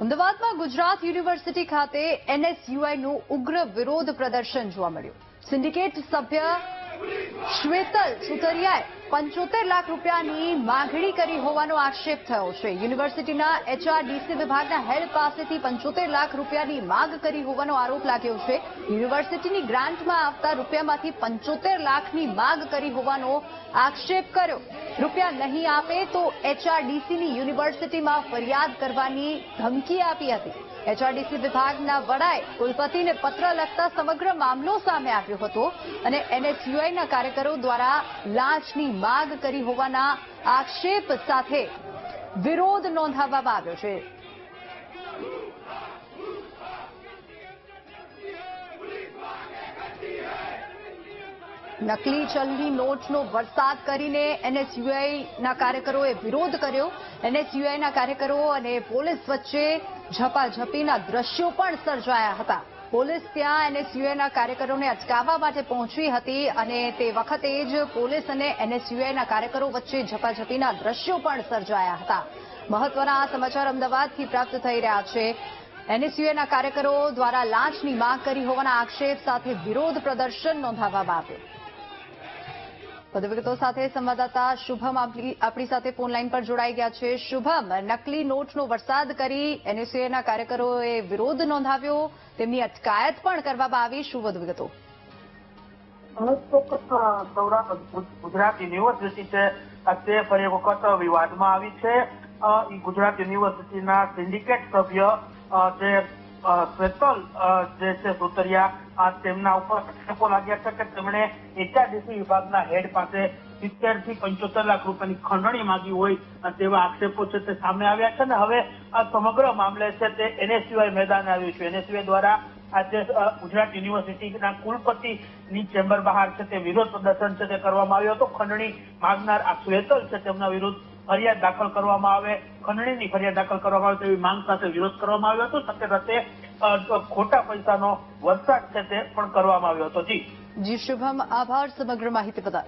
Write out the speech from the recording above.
અમદાવાદમાં ગુજરાત યુનિવર્સિટી ખાતે એનએસયુઆઈનું ઉગ્ર વિરોધ પ્રદર્શન જોવા મળ્યું. સિન્ડિકેટ સભ્ય શ્વેતલ સુતરિયાએ પંચોતેર લાખ રૂપિયાની માગણી કરી હોવાનો આક્ષેપ થયો છે. યુનિવર્સિટીના એચઆરડીસી વિભાગના હેડ પાસેથી પંચોતેર લાખ રૂપિયાની માગ કરી હોવાનો આરોપ લાગ્યો છે. યુનિવર્સિટીની ગ્રાન્ટમાં આવતા રૂપિયામાંથી પંચોતેર લાખની માગ કરી હોવાનો આક્ષેપ કર્યો. રૂપિયા નહીં આપે તો એચઆરડીસીની યુનિવર્સિટીમાં ફરિયાદ કરવાની ધમકી આપી હતી. એચઆરડીસી વિભાગના વડાએ કુલપતિને પત્ર લખતા સમગ્ર મામલો સામે આવ્યો હતો અને એનએચયુઆઈના કાર્યકરો દ્વારા લાંચની માગ કરી હોવાના આક્ષેપ સાથે વિરોધ નોંધાવવામાં આવ્યો છે. નકલી ચલની નોટનો વરસાદ કરીને એનએસયુઆઈના કાર્યકરોએ વિરોધ કર્યો. એનએસયુઆઈના કાર્યકરો અને પોલીસ વચ્ચે ઝપાઝપીના દ્રશ્યો પણ સર્જાયા હતા. પોલીસ ત્યાં એનએસયુએના કાર્યકરોને અટકાવવા માટે પહોંચી હતી અને તે વખતે જ પોલીસ અને એનએસયુઆઈના કાર્યકરો વચ્ચે ઝપાઝપીના દ્રશ્યો પણ સર્જાયા હતા. મહત્વના આ સમાચાર અમદાવાદથી પ્રાપ્ત થઈ રહ્યા છે. એનએસયુએના કાર્યકરો દ્વારા લાંચની માંગ કરી હોવાના આક્ષેપ સાથે વિરોધ પ્રદર્શન નોંધાવવામાં આવ્યું. વધુ વિગતો સાથે સંવાદદાતા શુભમ આપણી સાથે ફોન લાઈન પર જોડાઈ ગયા છે. શુભમ, નકલી નોટનો વરસાદ કરી એનએસયુઆઈના કાર્યકરોએ વિરોધ નોંધાવ્યો. તેમની અટકાયત પણ કરવામાં આવી. શું વધુ વિગતો ગુજરાત યુનિવર્સિટી છે. તે ફરી વખત વિવાદમાં આવી છે. ગુજરાત યુનિવર્સિટીના સિન્ડિકેટ સભ્ય જે શ્વેતલ જે છે સુતરિયા તેમના ઉપર આક્ષેપો લાગ્યા છે કે તેમણે એચઆરડીસી વિભાગના હેડ પાસે સિત્તેરથી પંચોતેર લાખ રૂપિયાની ખંડણી માંગી હોય તેવા આક્ષેપો છે તે સામે આવ્યા છે ને હવે આ સમગ્ર મામલે છે તે એનએસયુઆઈ મેદાને આવ્યું છે. એનએસયુઆઈ દ્વારા આજે ગુજરાત યુનિવર્સિટીના કુલપતિની ચેમ્બર બહાર છે તે વિરોધ પ્રદર્શન છે તે કરવામાં આવ્યો હતો. ખંડણી માગનાર આ શ્વેતલ છે તેમના વિરુદ્ધ ફરિયાદ દાખલ કરવામાં આવે ખંડણીની ફરિયાદ દાખલ કરવામાં આવે તેવી માંગ સાથે વિરોધ કરવામાં આવ્યો હતો. સાથે સાથે ખોટા પૈસાનો વરસાદ છે તે પણ કરવામાં આવ્યો હતો. જી. જી, શુભમ. આભાર. સમગ્ર માહિતી બદલ